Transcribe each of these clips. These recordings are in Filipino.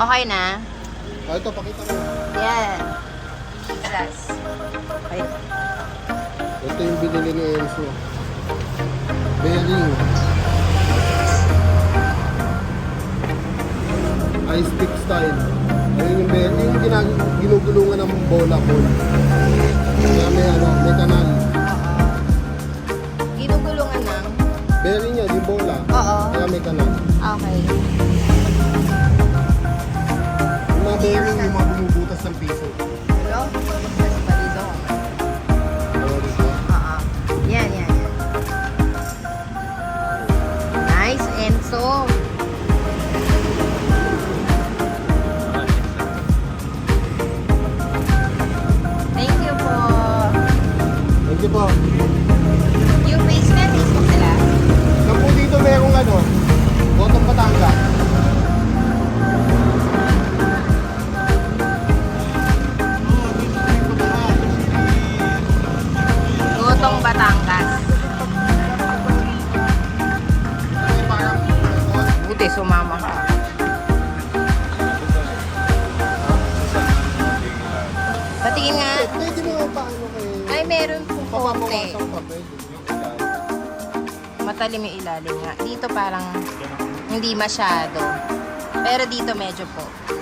Okay na? Ah, ito, pakita ko. Yan. Jesus. Okay. Ito yung binili ni Enzo. Bearing. Ice pick style. Ayun yung bearing. Yung ginag- ginugulungan ng bola ball. Kaya may ano, may kanal. Ginugulungan ng? Bearing niya, yung bola. Oo. Kaya may kanal. Okay. Bearing, yung mga bumubutas ng piso. Hello? Mas balido. Ano dito? Oo. Yan, yan, yan. Nice, Enzo. Thank you po. Thank you po. Hindi masyado. Pero dito medyo po.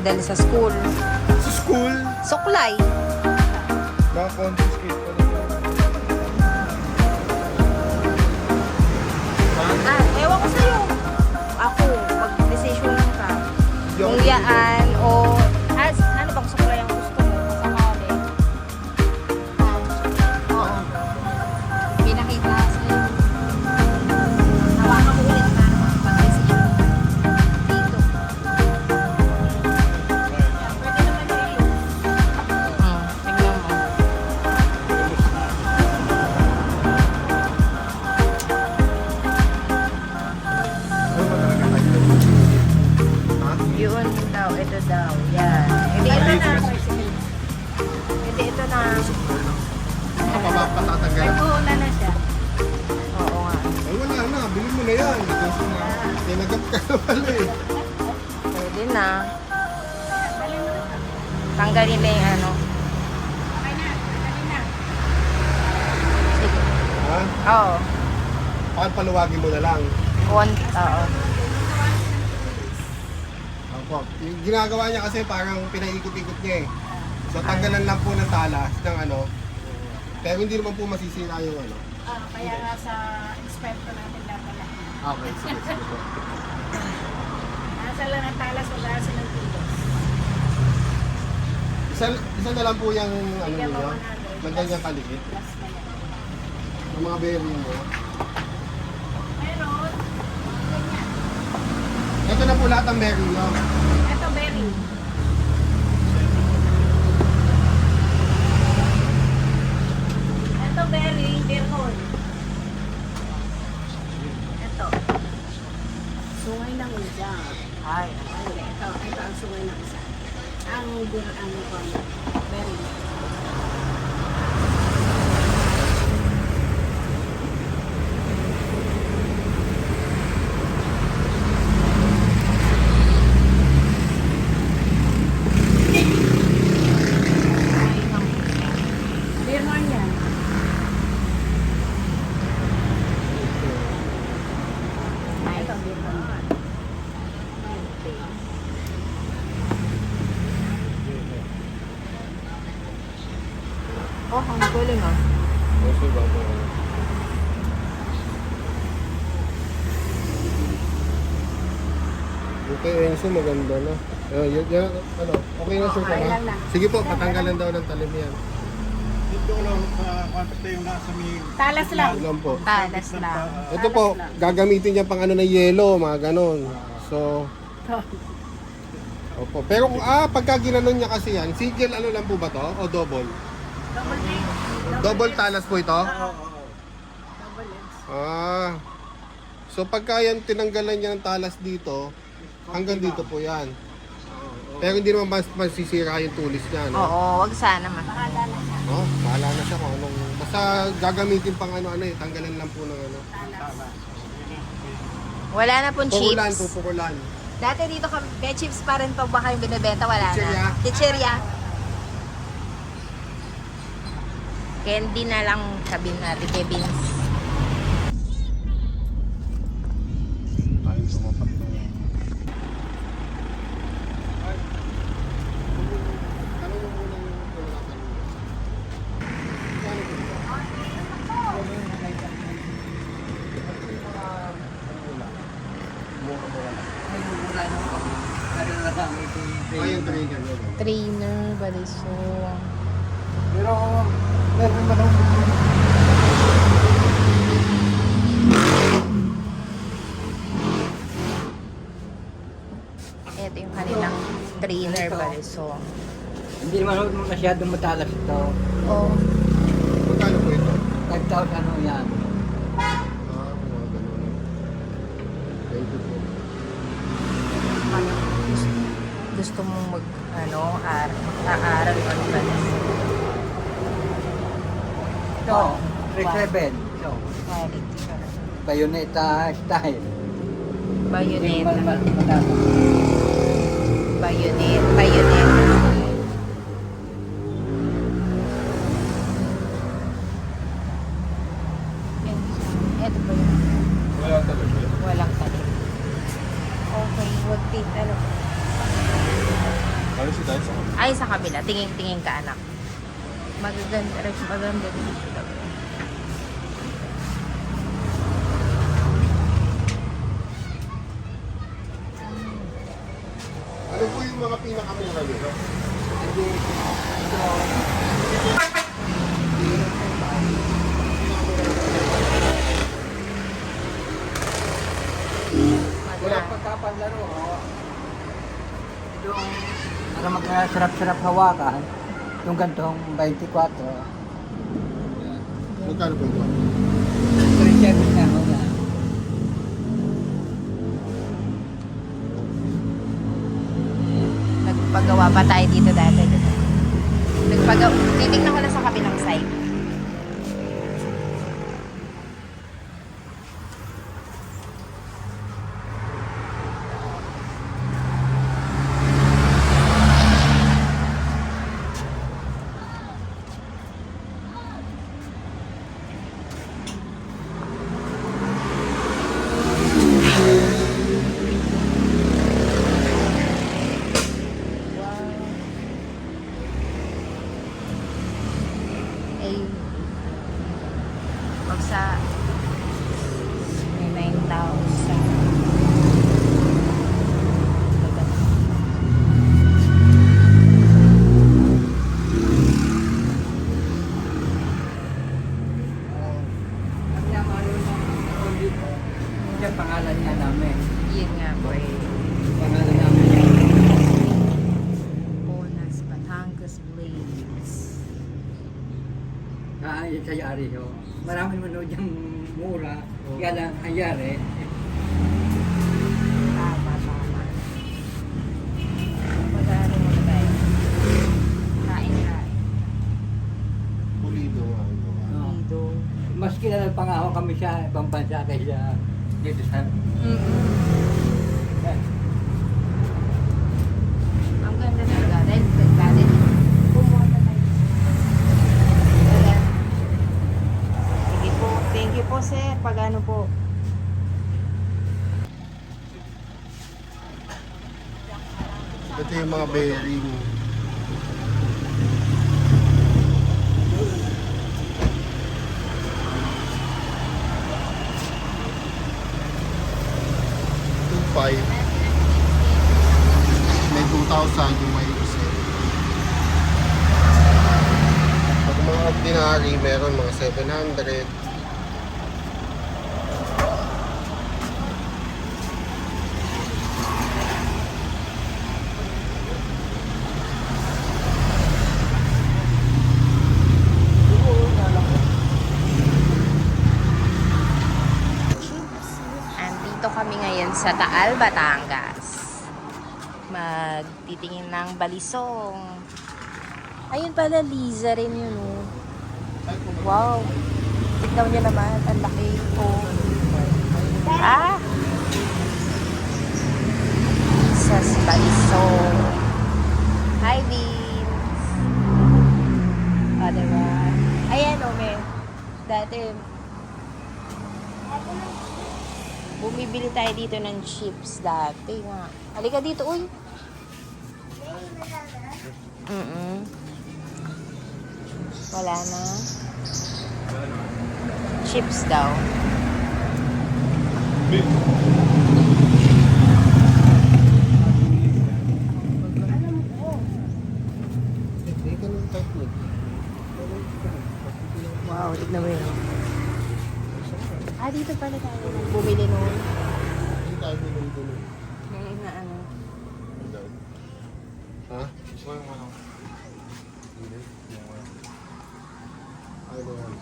Madali sa school. Sa school, Suklay. mga confiscate pa rin. Ah, ewan ko sa'yo. Ako, mag-decision ka. Yung- yaan Pwede na. Tanggalin na yung ano. Sige. Ha? Oo. Bakit paluwagin mo na lang? One, oo. Opo. Yung ginagawa niya kasi parang pinaikot-ikot niya eh. So tanggalan lang po ng talas ng ano. Pero hindi naman po masisira yung ano. Ah, kaya nga sa inspector natin dadala. Okay, sige, sige po. Nasa lang ang talas, wala sa ng kilos. Isa, isa na lang po yung ano Bigyan mo niyo. 100. Ng ganyang kaliit. Plus na yan. Ng mga bearing mo. Meron, Ito na po lahat ng bearing niyo. ito berry. Ito berry, beer hole. Ito. Sungay ng isa. Ay. Hindi, ito, ito ang sungay ng isa. Ang beer, ano ko, berry. Beer hole yan. Ito, beer hole. Oh, ang galing ah. Okay ba po? Yung Enso, maganda na. Uh, yan, yan, ano, okay na sir. Okay ha? lang na. Sige po, patanggalan daw ng talim yan. Dito ko lang sa contact yung nasa may... Talas lang. Yun lang po. Talas lang. Ito po, gagamitin niya pang ano na yelo, mga ganon. So, opo. Pero ah, pagka ginanon niya kasi yan, single ano lang po ba to? O double? Double talas po ito? Ah. So pagka yan tinanggalan niya ng talas dito, hanggang dito po yan. Pero hindi naman mas masisira yung tulis niya, no? Oo, wag sana man. Oh, bahala na siya kung anong... Basta gagamitin pang ano-ano eh, tanggalan lang po ng ano. Wala na pong Pukulan, chips. pupukulan. Dati dito kami, may chips pa rin pa baka yung binibenta, wala na. Chichirya. Candy na lang sabi natin kay Vince. Ayun, sumapat na yan. Ano yung unang pukulan? Ayun, trigger. yun. Trainer, baliso. Pero, meron man akong Ito yung kanilang trainer, baliso. Hindi naman ako masyadong matalas ito. Oh, Magkano po ito? 5,000 ano yan. Ah, mga ganun. Thank you po. ano, gusto, gusto mong mag, ano, ar, mag-aaral o ano ba? Ito, 3,700. Ito, Quality. bayoneta style. Bayonet. Mas- mas matalas. Bayonet. Bayonet. Ito ba yun? Wala talaga. Walang talim. Okay, wag din. Ano? Sa Ay, sa kabila. Tingin-tingin ka, anak. Magaganda. Maganda rin sila. Ano po yung mga pinakamura nito? Wala Maganda. pagkapanlaro. oh. Yung, para magkasarap-sarap hawakan, yung gantong 24, Magkano po ito? Nagpagawa pa tayo dito dati. Nagpagawa. Titignan ko na sa kabilang side. sir, pag ano po. Ito yung mga bearing. Two five. May 2,000 yung may set. Eh. Pag mga ordinary, meron mga 700. Kami ngayon sa Taal, Batangas. Magtitingin ng balisong. Ayun pala, Liza rin yun, oh. Wow. Tignan niyo naman, ang laki ko. Ah! Liza's balisong. Hi, Vince. O, diba? Ayan, oh, may. Dati, Bumibili tayo dito ng chips dati nga. Halika dito, uy. Mm Wala na. Chips daw. Hindi ka nung type mo. Wow, tignan mo yun. Ah, dito pala tayo bumili noon. Hindi tayo binili Ngayon na ano. Ha? Ano yan?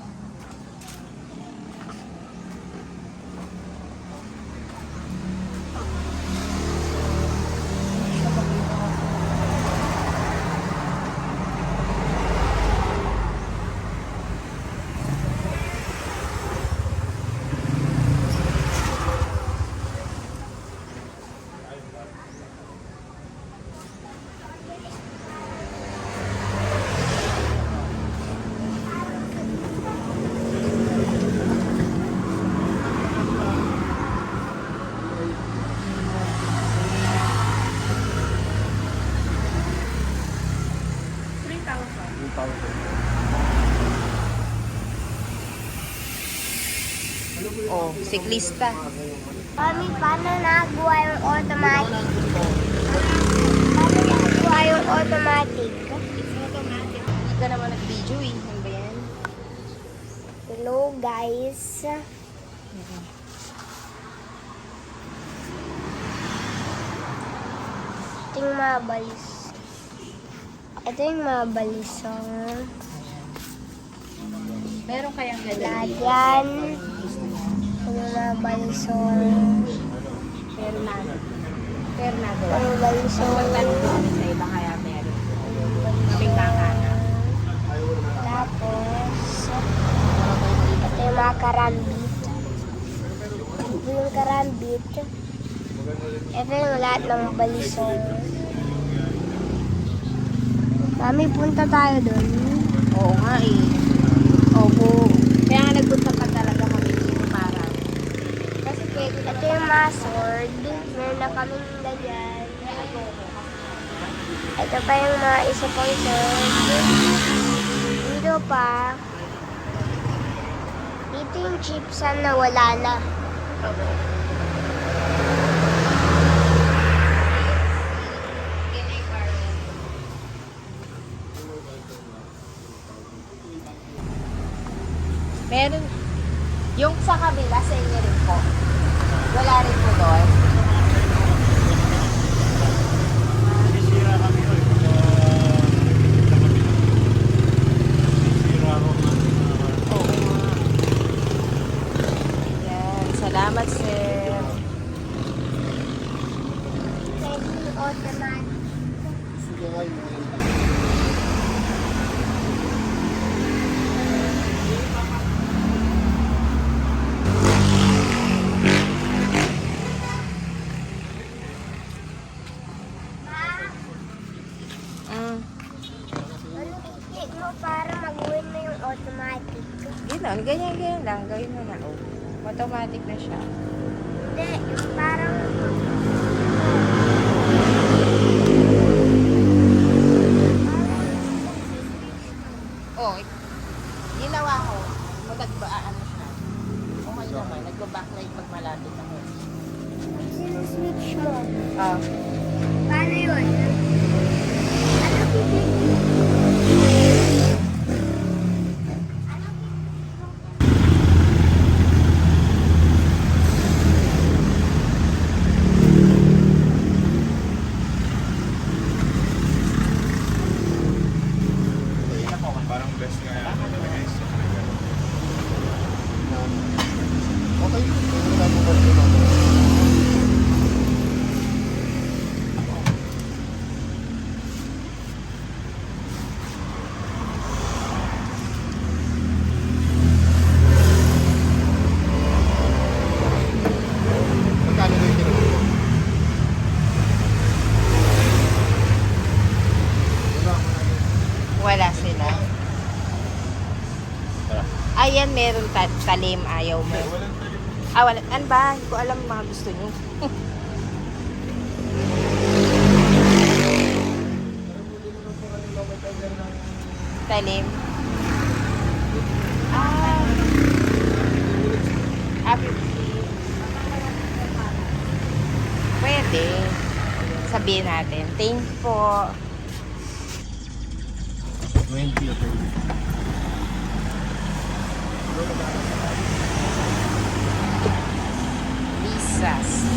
Oh, siklista. Mami, paano nagawa yung automatic? Paano nagawa yung automatic? It's automatic. Hindi ka naman nag-video eh. Ano ba yan? Hello, guys. Ito yung mga balis. Ito yung mga balisong Meron kayang ganun. lagyan. Na Ito yung balisong Magtanong kami sa iba kaya meron. Kaming kakahanap. Tapos, ito yung mga karambit. Ito yung karambit. Ito yung lahat ng balisong. Mami, punta tayo doon. Oo nga eh. Opo. Kaya nga nagpunta pa talaga kami dito para. Kasi pwede Ito yung mga sword. Meron na kaming ganyan. Ito pa yung mga isa pang sword. Dito pa. Dito yung chipsan na wala na. Meron. Yung sa kabila, siya. meron ta talim, ayaw mo. Ah, wala. Ano ba? Hindi ko alam mga gusto niyo. talim. Ah. Ah, 50. Pwede. Sabihin natin. Thank you po. 20 or 30.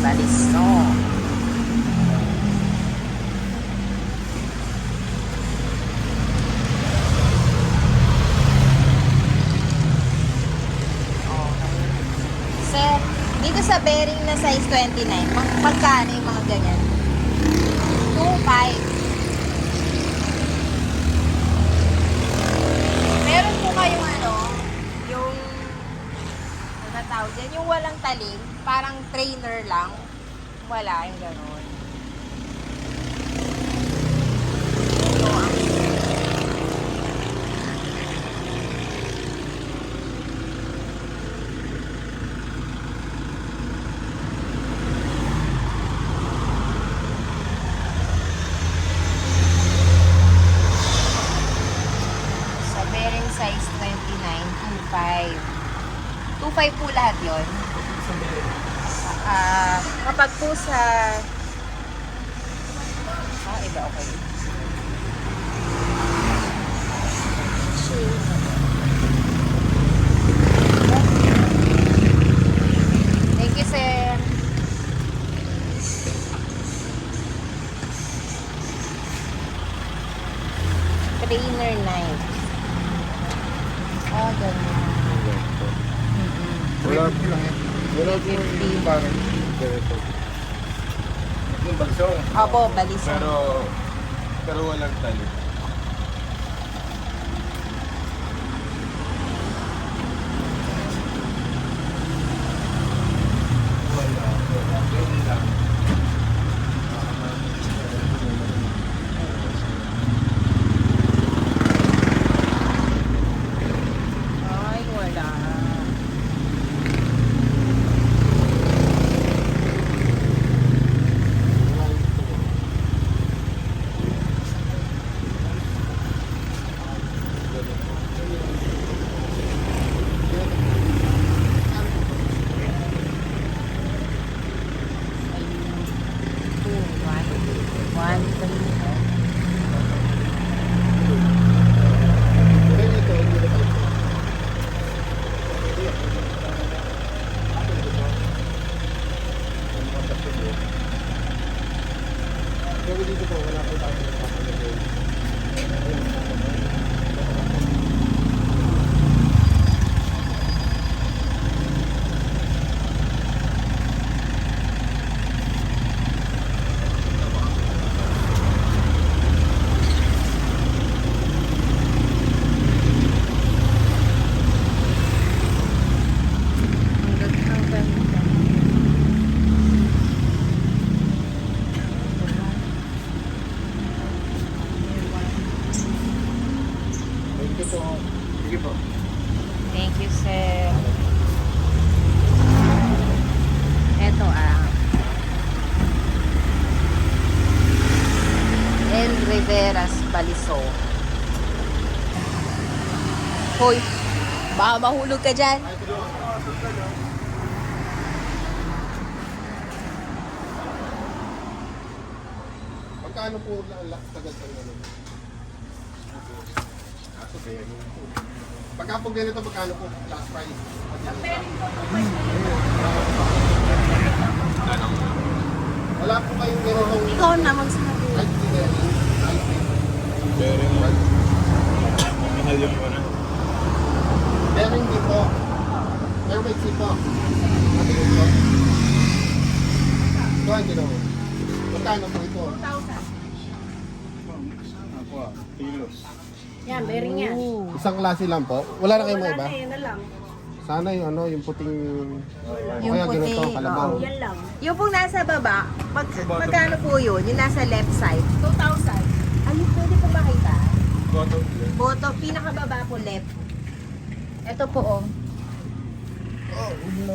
baliso. Okay. Sir, dito sa bearing na size 29, mag magkano yung mga ganyan? 2.5. Meron po kayong ano, yung ano tawag dyan, yung walang talim parang trainer lang. Wala, yung gano'n. Ito, ang sa bearing size 29, 2.5. 2.5 po lahat yon. Ah, kapag po sa Ah, iba okay. Thank you, sir. Trainer knife. Ah, ganun. Mm-mm. Wala po lang eh. Wala po yung parang ganito. Yung bagsong. Opo, balisong. Pero, pero walang tali. Ay, wala. Two, one, one, three. Ganito, hindi na tayo. Pero dito po, wala po tayo nagpapalagay. Ang ganda. Thank you po. Sige po. Thank you, sir. Eto ah. El Riveras Baliso. Hoy, baka mahulog ka dyan. Magkano po lak tagal sa ano? Aso kaya Pagka po ganito, magkano po last price? Wala po kayong ganitong... Ikaw na magsabi. Ay, hindi na. Ay, Pero, mahal yung ano. May sipo. Ko po. Ito ang ginawa. Magkano po ito? 2,000. Ako ah, kilos. Yan, bearing yan. Isang klase lang po. Wala na kayong Wala mga iba? na, yun na lang. Sana yung ano, yung puting... Yung Kaya puti, ganito, kalabaw. oo. Yan lang. Yung pong nasa baba, mag, magkano po yun? Yung nasa left side. 2,000. Ano pwede po makita? Bottom Boto, pinakababa po left. Ito po oh.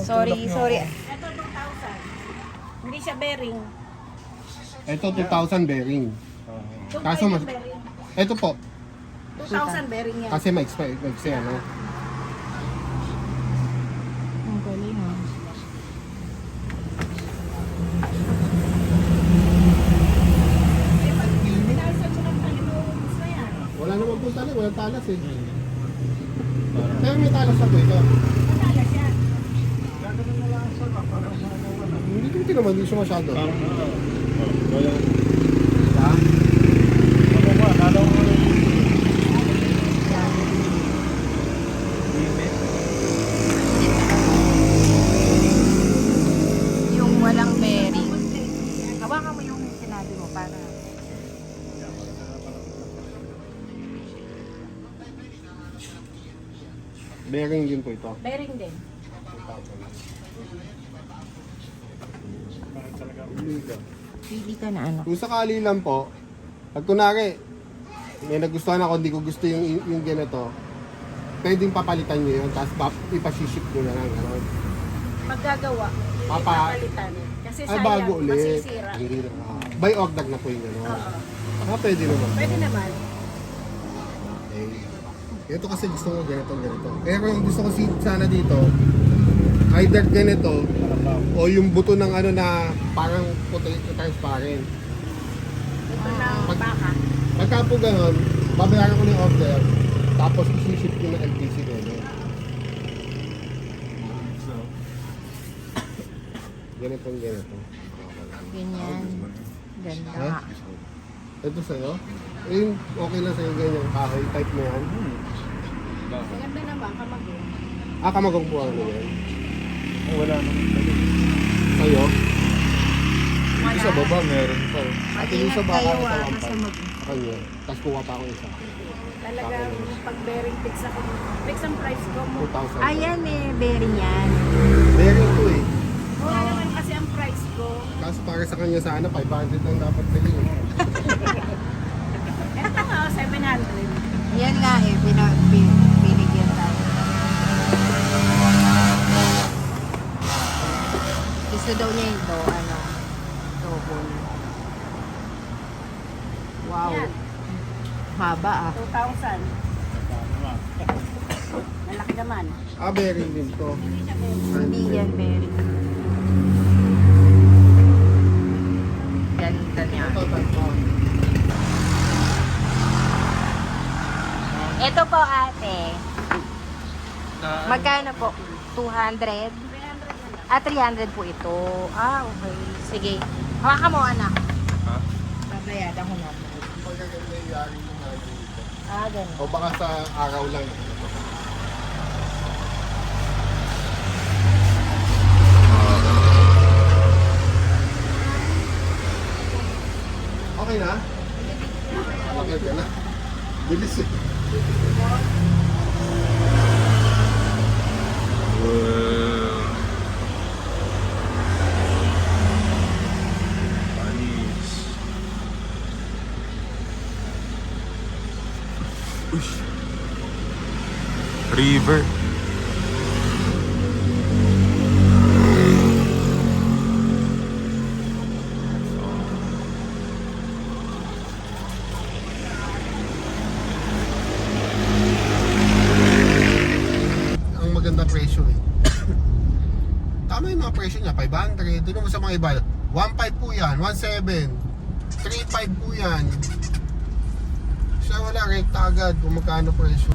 Sorry, sorry. Ito 2,000. Hindi siya bearing. Ito 2,000 bearing. 2,000 Kaso mas- bearing. Ito po, 2,000 bearing yan. kasi ma-expect, kasi ano. Ang galing ah. Na yan. Wala naman po tali, walang talas eh. Pero may talas na po ito. Matalas yan. Hindi ko naman, hindi siya masyado. Parang na. Oh, Bearing din po ito. Bearing din. Pili ka na ano. Kung sakali lang po, pag kunwari, may nagustuhan ako, hindi ko gusto yung, yung ganito, pwedeng papalitan nyo yun, tapos pap- ipasiship nyo na lang. Ano? Maggagawa. Hindi Papa- papalitan. Kasi Ay, sayang, bago ulit. masisira. Hindi na. ah, by order na po yung gano'n. Oo. Ah, pwede naman. Pwede naman. Ito kasi gusto ko ganito, ganito. Pero yung gusto ko sana dito, either ganito, o yung buto ng ano na parang puti, transparent. Ito ng Pag- baka. Pagka po ganun, babayaran ko na yung order, tapos isi-ship ko ng LTC ganun. Ganito ganito. Ganyan. Ganda. Ha? Ito sa'yo? Eh, okay lang sa'yo ganyan, kahoy type mo yan. Maganda naman, kamagin. Ah, kamagong po ano yan. Oh, wala naman. Sa'yo? Wala. Sa baba, meron pa. At yung isa baka sa ah, kasi mag... Kanya. Tapos kuha pa ako isa. Talagang pag bearing fix ako. Fix ang price ko mo. 2,000. Ayan eh, bearing yan. Bearing to eh. Mura naman kasi ang price ko. Kaso para sa kanya sana, 500 lang dapat bilhin. Ito nga, 700. Yan nga eh, pina, pi- binigyan tayo. Gusto daw niya ito, ano, double. Wow, Yan, haba ah. 2,000. Malaki naman. Ah, bearing din to. Hindi yan bearing. Ganda niya. Ito, ito. Ito po ate. Magkano po? 200? 300 na lang. Ah, 300 po ito. Ah, okay. Sige. Hawakan mo, anak. Ha? Babayadan ko na. Pagka ganun yung yari yung lagi dito. Ah, ganun. O baka sa araw lang. Okay na? Okay ka na? Bilis eh. Paris. River. 500. Tingnan mo sa mga iba. 1.5 po yan, 1.7. 3.5 po yan. Siya wala, rekta agad kung magkano presyo.